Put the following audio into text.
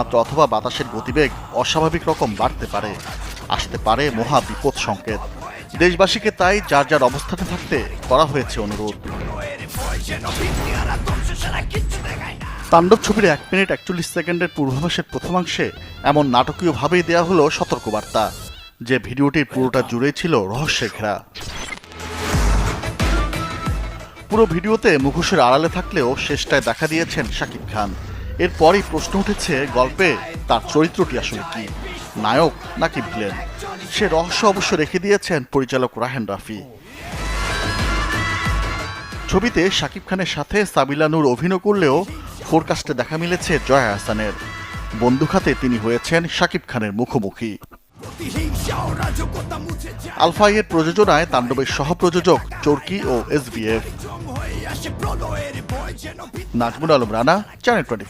মাত্রা অথবা বাতাসের গতিবেগ অস্বাভাবিক রকম বাড়তে পারে, আসতে পারে মহা বিপদ সংকেত। দেশবাসীকে তাই যার যার অবস্থানে থাকতে করা হয়েছে অনুরোধ। তাণ্ডব ছবির এক মিনিট একচল্লিশ সেকেন্ডের পূর্বাভাসের প্রথমাংশে এমন নাটকীয়ভাবেই দেয়া হলো সতর্কবার্তা, যে ভিডিওটির পুরোটা জুড়েই ছিল রহস্যের ঘেরা। পুরো ভিডিওতে মুখোশের আড়ালে থাকলেও শেষটায় দেখা দিয়েছেন শাকিব খান। এরপরই প্রশ্ন উঠেছে গল্পে তার চরিত্রটি আসলে কি, নায়ক নাকি ভিলেন? সে রহস্য অবশ্য রেখে দিয়েছেন পরিচালক রাহেন রাফি। ছবিতে শাকিব খানের সাথে সাবিলা নূর অভিনয় করলেও ফোরকাস্টে দেখা মিলেছে জয়া হাসানের। বন্দুক হাতে তিনি হয়েছেন শাকিব খানের মুখোমুখি। আলফাইয়ের প্রযোজনায় তাণ্ডবের সহপ্রযোজক চরকি ও SBF Nazmul Alam Rana channel twenty